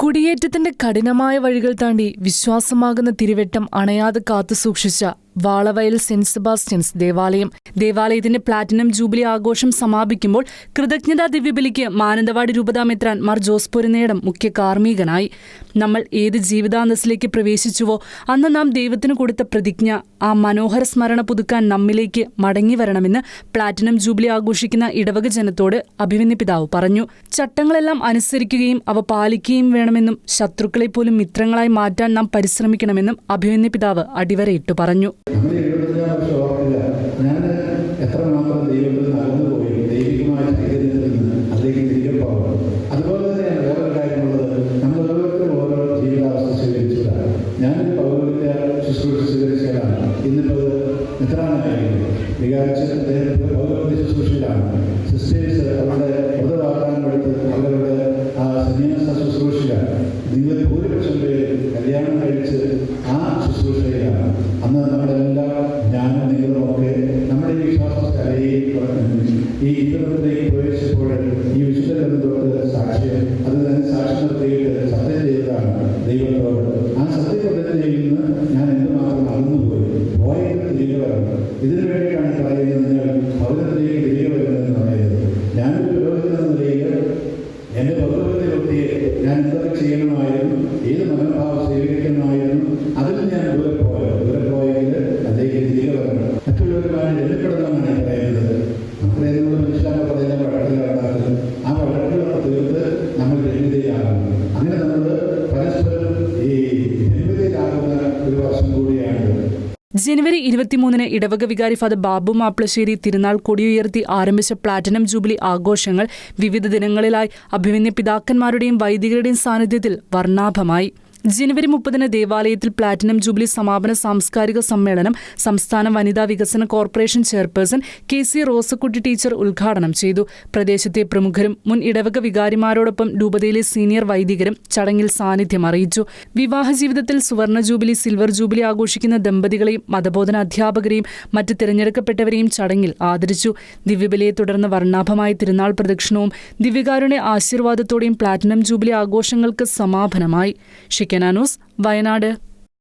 കുടിയേറ്റത്തിന്റെ കഠിനമായ വഴികൾ താണ്ടി വിശ്വാസമാകുന്ന തിരുവെട്ടം അണയാതെ കാത്തുസൂക്ഷിച്ച വാളവയൽ സെന്റ് സെബാസ്റ്റ്യൻസ് ദേവാലയം. ദേവാലയത്തിന്റെ പ്ലാറ്റിനം ജൂബിലി ആഘോഷം സമാപിക്കുമ്പോൾ കൃതജ്ഞതാ ദിവ്യബലിക്ക് മാനന്തവാടി രൂപതാമെത്രാൻ മാർ ജോസ് പൊരുന്നേടം മുഖ്യ കാർമ്മികനായി. നമ്മൾ ഏത് ജീവിതാന്തസ്സിലേക്ക് പ്രവേശിച്ചുവോ അന്ന് നാം ദൈവത്തിന് കൊടുത്ത പ്രതിജ്ഞ ആ മനോഹര സ്മരണ പുതുക്കാൻ നമ്മിലേക്ക് മടങ്ങി വരണമെന്ന് പ്ലാറ്റിനം ജൂബിലി ആഘോഷിക്കുന്ന ഇടവക ജനത്തോട് അഭിമന്യ പിതാവ് പറഞ്ഞു. ചട്ടങ്ങളെല്ലാം അനുസരിക്കുകയും അവ പാലിക്കുകയും വേണമെന്നും ശത്രുക്കളെ പോലും മിത്രങ്ങളായി മാറ്റാൻ നാം പരിശ്രമിക്കണമെന്നും അഭിമന്യ പിതാവ് അടിവരയിട്ടു പറഞ്ഞു. നമ്മൾ എഴുപത്തഞ്ചാം വർഷം ഓർക്കില്ല ഞാൻ എത്രമാത്രം ദൈവത്തിൽ നടന്നു പോയി ദൈവികമായ ചൈതന്യത്തിൽ നിന്ന് അതിലേക്ക് തിരികെ പോകണം. അതുപോലെ തന്നെയാണ് വേറൊരു കാര്യമുള്ളത് നമ്മൾ ഓരോരുത്തരും ഓരോ ജീവിതാവസ്ഥ സ്വീകരിച്ചതാണ് ഞാൻ പൗരത്യ ശുശ്രൂഷ സ്വീകരിച്ചതാണ് ഇന്നിപ്പോൾ മിത്രാനായിരുന്നു വികാരിച്ച് അദ്ദേഹം പൗരത്യ ശുശ്രൂഷയിലാണ്. സിസ്റ്റേഴ്സ് അവരുടെ ഒക്കെ നമ്മുടെ ഈ വിശ്വാസ കലയിൽ ഈ ജീവിതത്തിലേക്ക് പ്രവേശിച്ചപ്പോൾ ഈ വിശുദ്ധ സാക്ഷ്യം? അത് തന്നെ സാക്ഷ്യം നിർത്തിയിട്ട് സത്യം ചെയ്തതാണ് ദൈവത്തോട്. ആ സത്യപ്രതിജ്ഞയിൽ നിന്ന് ഞാൻ എന്തുമാത്രം അകന്നുപോയി പോയത് തിരികെ വരണം. ഇതിനു വേണ്ടിയിട്ടാണ് പറയുന്നത് നിങ്ങൾ ഭവനത്തിലേക്ക് തിരികെ വരുന്നതെന്ന് പറയുന്നത്. ഞാനൊരു പുരോഹിതൻ എന്ന നിലയിൽ എന്റെ പൗരത്വത്തിലൊക്കെ ഞാൻ എന്തൊക്കെ ചെയ്യണമായിരുന്നു ഏത് മനോഭാവം ജനുവരി ഇരുപത്തിമൂന്നിന് ഇടവക വികാരി ഫാദർ ബാബു മാപ്പിളശ്ശേരി തിരുനാൾ കൊടിയുയർത്തി ആരംഭിച്ച പ്ലാറ്റിനം ജൂബിലി ആഘോഷങ്ങൾ വിവിധ ദിനങ്ങളിലായി അഭിമന്യ പിതാക്കന്മാരുടെയും വൈദികരുടെയും സാന്നിധ്യത്തിൽ വർണാഭമായി. ജനുവരി മുപ്പതിന് ദേവാലയത്തിൽ പ്ലാറ്റിനം ജൂബിലി സമാപന സാംസ്കാരിക സമ്മേളനം സംസ്ഥാന വനിതാ വികസന corporation chairperson K C Rosakutty teacher ഉദ്ഘാടനം ചെയ്തു. പ്രദേശത്തെ പ്രമുഖരും മുൻ ഇടവക വികാരിമാരോടൊപ്പം രൂപതയിലെ സീനിയർ വൈദികരും ചടങ്ങിൽ സാന്നിധ്യം അറിയിച്ചു. വിവാഹ ജീവിതത്തിൽ സുവർണ ജൂബിലി സിൽവർ ജൂബിലി ആഘോഷിക്കുന്ന ദമ്പതികളെയും മതബോധന അധ്യാപകരെയും മറ്റ് തിരഞ്ഞെടുക്കപ്പെട്ടവരെയും ചടങ്ങിൽ ആദരിച്ചു. ദിവ്യബലിയെ തുടർന്ന് വർണാഭമായ തിരുനാൾ പ്രദക്ഷിണവും ദിവ്യകാരുടെ ആശീർവാദത്തോടെയും പ്ലാറ്റിനം ജൂബിലി ആഘോഷങ്ങൾക്ക് സമാപനമായി. ഷിക്കനാനൂസ് വയനാട്.